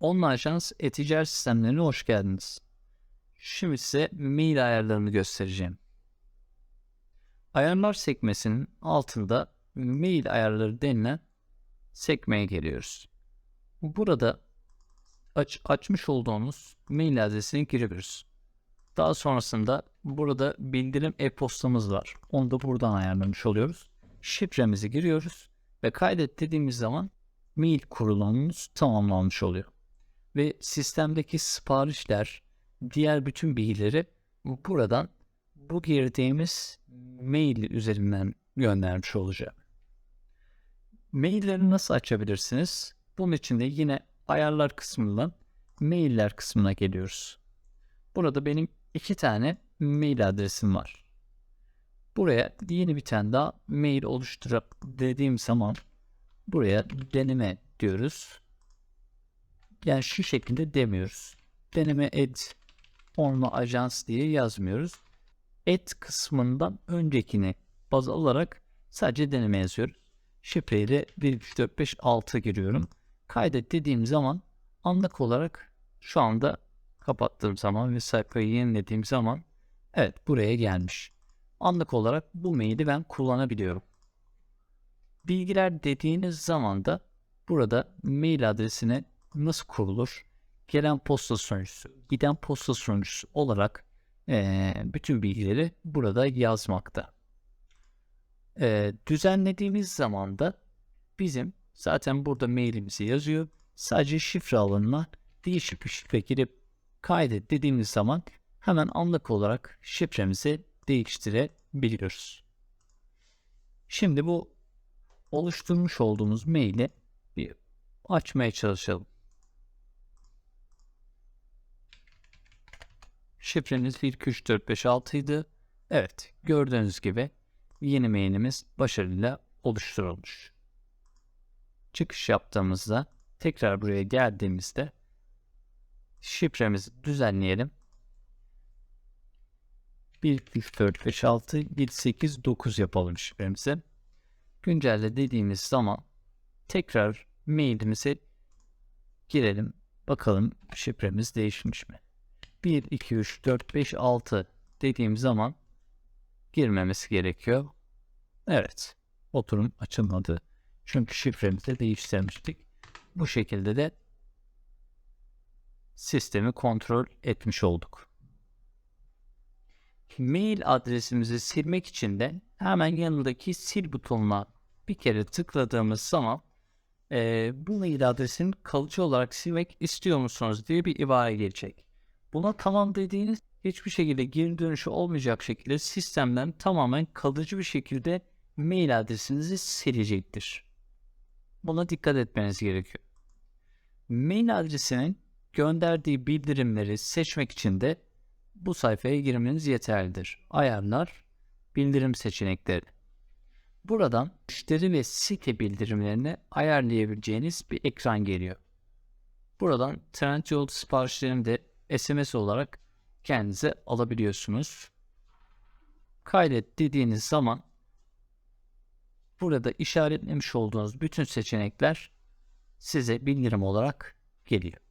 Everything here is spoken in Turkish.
Online Ajans e-ticaret sistemlerine hoş geldiniz. Şimdi size mail ayarlarını göstereceğim. Ayarlar sekmesinin altında mail ayarları denilen sekmeye geliyoruz. Burada aç, açmış olduğumuz mail adresini giriyoruz. Daha sonrasında burada bildirim e-postamız var. Onu da buradan ayarlamış oluyoruz. Şifremizi giriyoruz ve kaydet dediğimiz zaman mail kurulumumuz tamamlanmış oluyor. Ve sistemdeki siparişler, diğer bütün bilgileri buradan bu girdiğimiz mail üzerinden göndermiş olacağım. Mailleri nasıl açabilirsiniz? Bunun için de yine ayarlar kısmından mailler kısmına geliyoruz. Burada benim iki tane mail adresim var. Buraya yeni bir tane daha mail oluşturup dediğim zaman buraya deneme diyoruz. Yani şu şekilde demiyoruz. Deneme et forma ajans diye yazmıyoruz. Et kısmından öncekini baz alarak sadece deneme yazıyoruz. Şifreyi de 1, 3, 4, 5, 6 giriyorum. Kaydet dediğim zaman anlık olarak şu anda kapattığım zaman ve sayfayı yenilediğim zaman evet buraya gelmiş. Anlık olarak bu maili ben kullanabiliyorum. Bilgiler dediğiniz zaman da burada mail adresine nasıl kurulur? Gelen posta sunucusu, giden posta sunucusu olarak e, bütün bilgileri burada yazmakta. E, düzenlediğimiz zaman da bizim zaten burada mailimizi yazıyor. Sadece şifre alanına değişik bir şifre girip kaydet dediğimiz zaman hemen anlık olarak şifremizi değiştirebiliyoruz. Şimdi bu oluşturmuş olduğumuz maili bir açmaya çalışalım. Şifremiz 1, 2, 3, 4, 5, 6 idi. Evet gördüğünüz gibi yeni mailimiz başarıyla oluşturulmuş. Çıkış yaptığımızda tekrar buraya geldiğimizde şifremizi düzenleyelim. 1, 2, 3, 4, 5, 6, 7, 8, 9 yapalım şifremizi. Güncelle dediğimiz zaman tekrar mailimize girelim. Bakalım şifremiz değişmiş mi? 1, 2, 3, 4, 5, 6 dediğim zaman girmemesi gerekiyor. Evet. Oturum açılmadı. Çünkü şifremizi değiştirmiştik. Bu şekilde de sistemi kontrol etmiş olduk. Mail adresimizi silmek için de hemen yanındaki sil butonuna bir kere tıkladığımız zaman e, bu mail adresini kalıcı olarak silmek istiyor musunuz diye bir ibare gelecek. Buna tamam dediğiniz hiçbir şekilde geri dönüşü olmayacak şekilde sistemden tamamen kalıcı bir şekilde mail adresinizi silecektir. Buna dikkat etmeniz gerekiyor. Mail adresinin gönderdiği bildirimleri seçmek için de bu sayfaya girmeniz yeterlidir. Ayarlar, bildirim seçenekleri. Buradan müşteri ve site bildirimlerini ayarlayabileceğiniz bir ekran geliyor. Buradan Trendyol siparişlerini de SMS olarak kendinize alabiliyorsunuz. Kaydet dediğiniz zaman burada işaretlemiş olduğunuz bütün seçenekler size bildirim olarak geliyor.